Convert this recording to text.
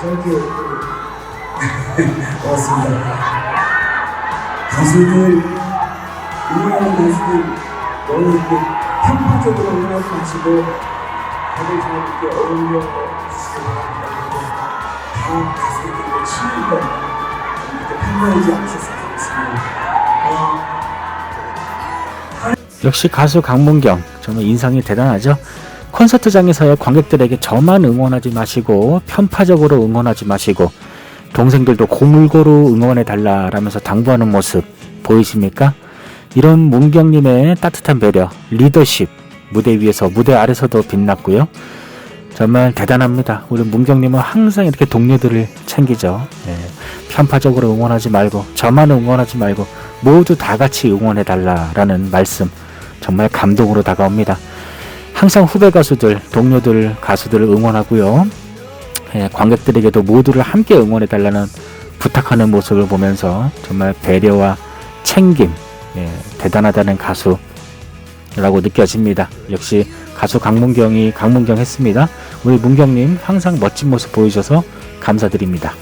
짧게 왔습니다. 가수들, 유명한 가수들 너무 이렇게 편파적으로 응원하지 마시고 다들 잘 이렇게 어울려 주시기 바랍니다. 다 가수들끼리 친하게 이렇게 편파하지 않으셨으면 좋겠습니다. 어, 역시 가수 강문경 정말 인상이 대단하죠. 콘서트장에서의 관객들에게 저만 응원하지 마시고 편파적으로 응원하지 마시고 동생들도 고물고루 응원해 달라라면서 당부하는 모습 보이십니까? 이런 문경님의 따뜻한 배려, 리더십 무대 위에서 무대 아래서도 빛났고요. 정말 대단합니다. 우리 문경님은 항상 이렇게 동료들을 챙기죠. 예, 편파적으로 응원하지 말고 저만 응원하지 말고 모두 다 같이 응원해 달라라는 말씀 정말 감동으로 다가옵니다. 항상 후배 가수들, 동료들, 가수들을 응원하고요. 예, 관객들에게도 모두를 함께 응원해 달라는 부탁하는 모습을 보면서 정말 배려와 챙김, 예, 대단하다는 가수라고 느껴집니다. 역시 가수 강문경이 강문경 했습니다. 우리 문경님 항상 멋진 모습 보여주셔서 감사드립니다.